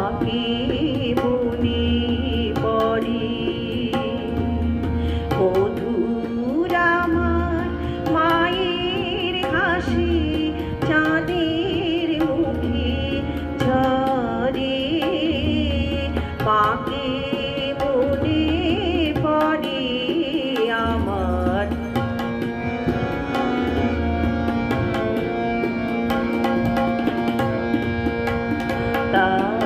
ফাঁকে বনে পড়ে বধুর আমার মায়ের হাসি চাঁদের মুখে ঝরে পাকে বনে পড়ে আমার love.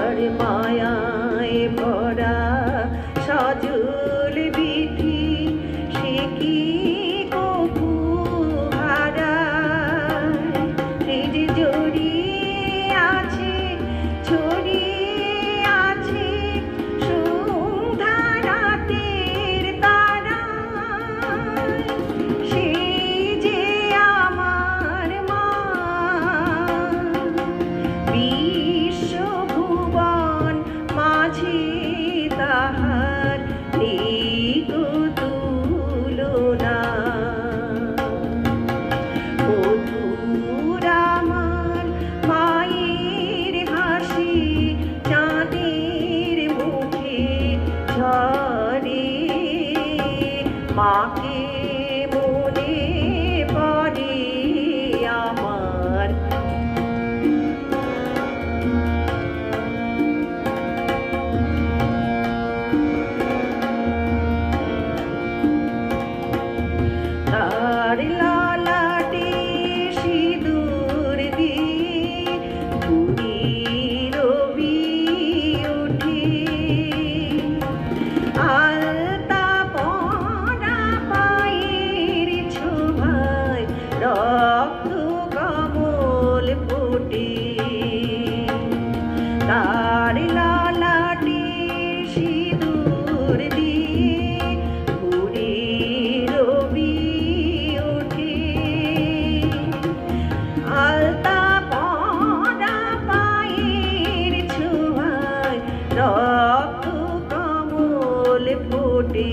আলতা পরা পায়ের ছোঁয়ায় রক্ত কমল ফোটে।